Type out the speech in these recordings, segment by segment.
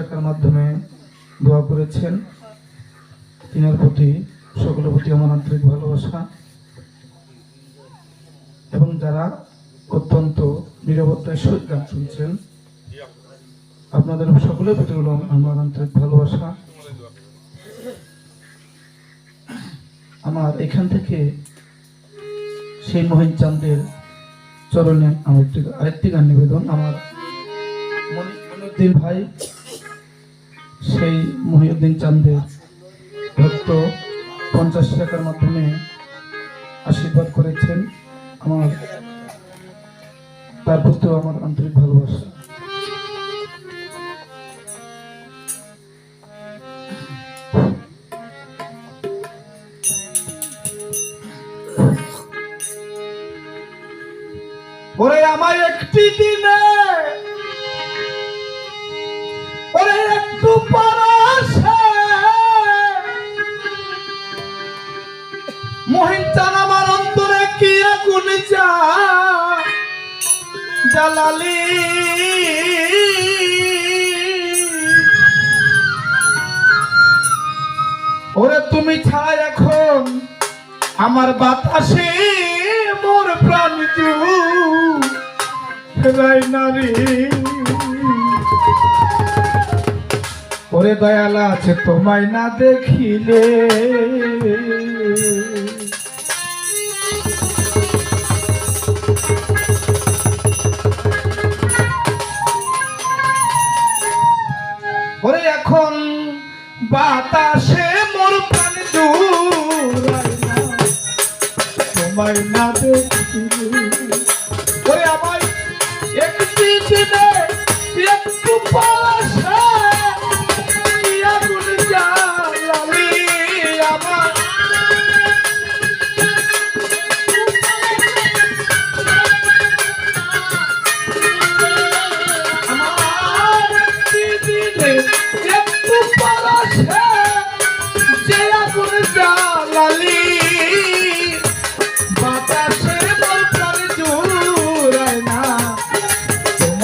টাকার মাধ্যমে দোয়া করেছেন। তিনার প্রতি সকলের প্রতি আমার আন্তরিক ভালোবাসা। এবং যারা অত্যন্ত নিরাপত্তায় সহিত গান শুনছেন, আপনাদের সকলের প্রতি হলো আমার আন্তরিক ভালোবাসা। আমার এখান থেকে সেই মহিন চান্দের চরণে আমার একটি আরেকটি গান নিবেদন। আমার মনি- মনিউদ্দিন ভাই সেই মহিউদ্দিন চাঁদের ভক্ত পঞ্চাশ টাকার মাধ্যমে আশীর্বাদ করেছেন আমার, তার প্রতিও আমার আন্তরিক ভালোবাসা। ওরে আমার একটি দিনে অন্তরে কি আগুন যা? ওরে তুমি ছাড়া এখন আমার বাতাসে মোর প্রাণ ফেরাই নারী। ওরে দয়ালা আছে তোমায় না দেখিলে।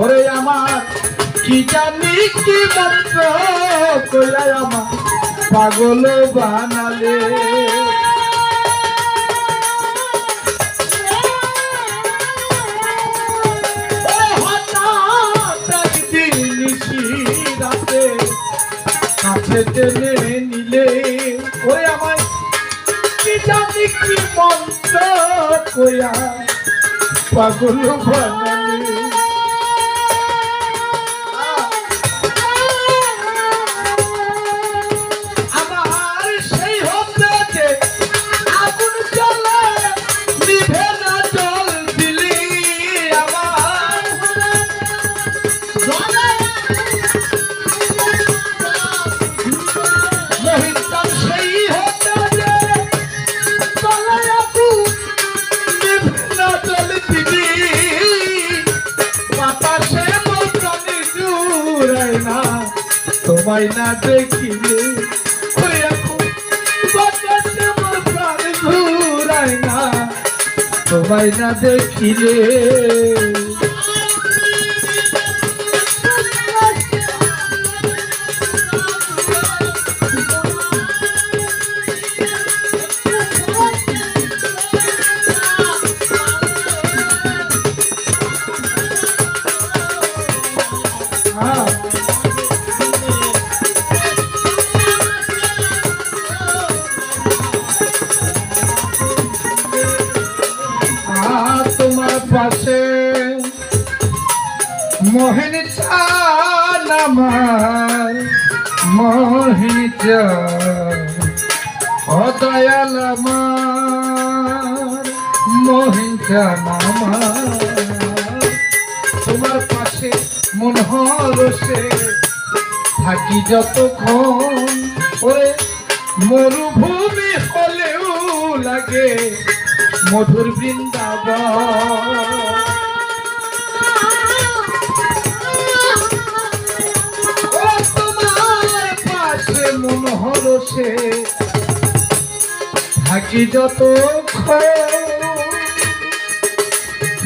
ওরে আমার কি জানি কি মন্ত্র কইলাই আমার পাগল বানালে। কয়া পাগল বানালে তোমায় না দেখিলে তোমায় না। দেখিলে মোহিনী চান আমার মোহিনী ও দয়াল আমার। মামা তোমার পাশে মন হরসে থাকি যতক্ষণ। ওরে, মরুভূমি হলেও লাগে মধুর বৃন্দাবন। মন হরসে থাকি যত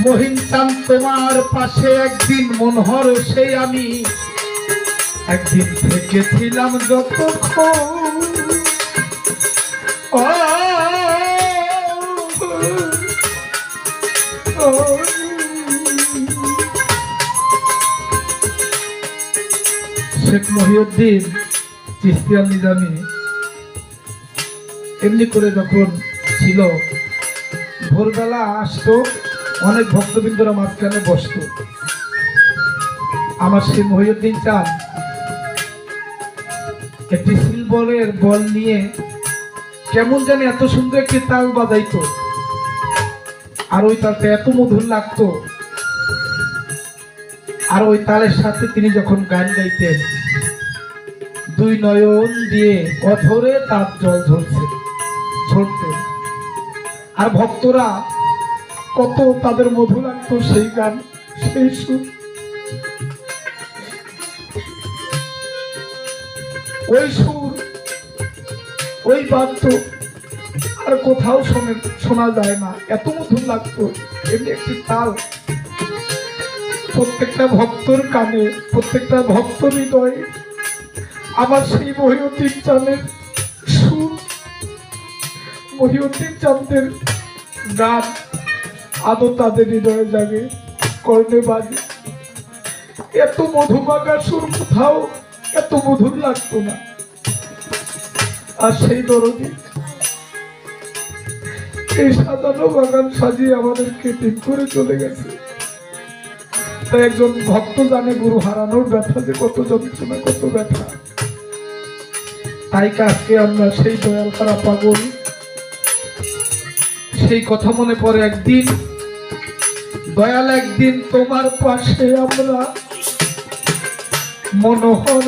মহিনতাম তোমার পাশে একদিন মন হরসে আমি একদিন থেকেছিলাম ও, শেখ মহিউদ্দিন চিস্তিয়াল নিজামী এমনি করে যখন ছিল, ভোরবেলা আসতো, অনেক ভক্তবৃন্দরা মাঝখানে বসতো। আমার সেই মহিউদ্দিন চান একটি সিলবলের বল নিয়ে কেমন জানি এত সুন্দর একটি তাল বাজাইতো, আর ওই তালটা এত মধুর লাগতো। আর ওই তালের সাথে তিনি যখন গান গাইতেন দুই নয়ন দিয়ে অধরে তার জল ঝরছে ঝরতেন আর ভক্তরা কত তাদের মধু লাগতো সেই গান, সেই সুর। ওই সুর, ওই বাদ্য আর কোথাও শোনে, শোনা যায় না। এত মধুর লাগতো, এমনি একটি তাল। প্রত্যেকটা ভক্তর কানে, প্রত্যেকটা ভক্ত হৃদয়ে আমার সেই মহিউদ্দিন চাঁদের সুর, মহিউদ্দিন চাঁদের গান আদৌ তাদের হৃদয়ে জাগে? কর্ণে বাজে। এত মধুমাখা সুর কোথাও? এত মধুর লাগতো না। আর সেই দরদি এই সাজানো বাগান সাজিয়ে আমাদেরকে দিন করে চলে গেছে। তাই একজন ভক্ত জানে গুরু হারানোর ব্যথা যে কত যন্ত্রণা, কত ব্যথা। তাই আজকে আমরা সেই দয়াল খারা পাগল সেই কথা মনে পড়ে একদিন দয়াল একদিন তোমার পাশে আমরা মনোহর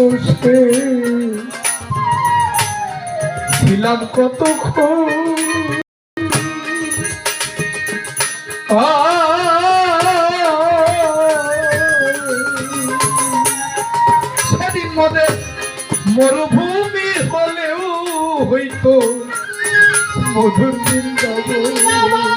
ছিলাম কতক্ষণ সেদিন মনে মরুভূমি হইতো মধুর বৃন্দাবন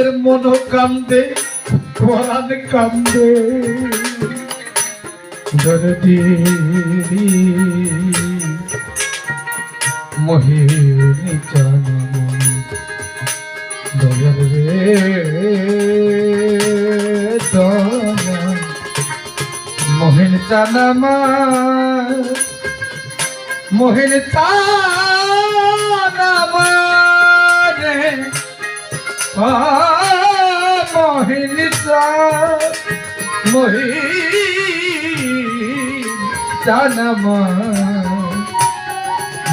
আমাদের মন কান্দে, পরাণ কান্দে। দরদি মহিনী জানমনি দয়াল। রে মোহিন জানামা মোহিন তানামারে মোহিন মোহি জানম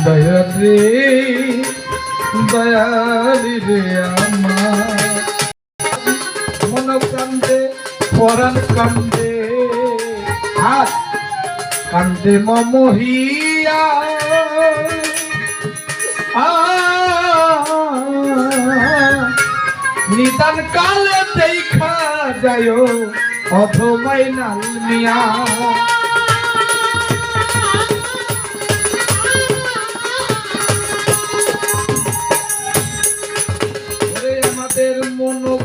দয়ারে দয়ালি রে আমার মন কান্দে পরাণ কান্দে হাত কান্দে মমহিয়া নিদান কালে দেই দেখা যায় অধমাইনাল মিয়া।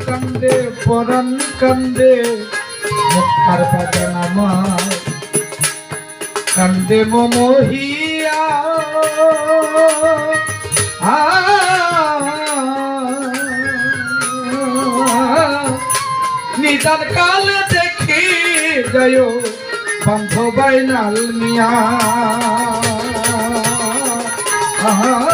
কান্দে পরাণ কান্দে মুখার বাজান আমার কান্দে মমহিয়া। আ নিদান কাল দেখি যায় বান্ধবাই নাল মিয়া। আমার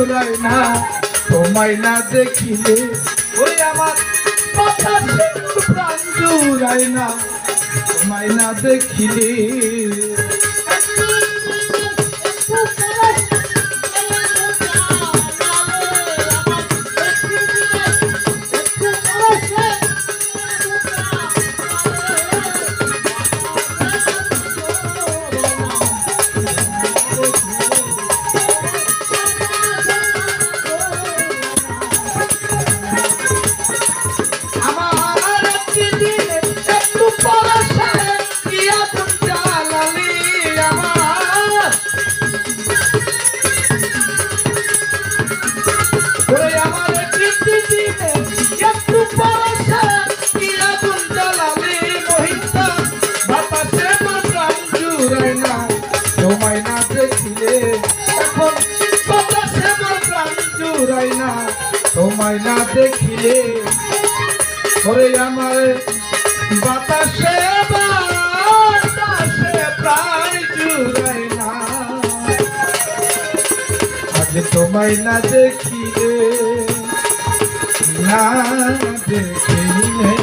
জুড়ায় না তোমায় না দেখিলে ওই আমার কথা প্রাণ জুড়ায় না। তোমায় না দেখিলে দেখিলে ওরে আমার বাতাসে বাতাসে প্রাণ জুড়ায় না। আজ তোমায় না দেখিলে না দেখিলে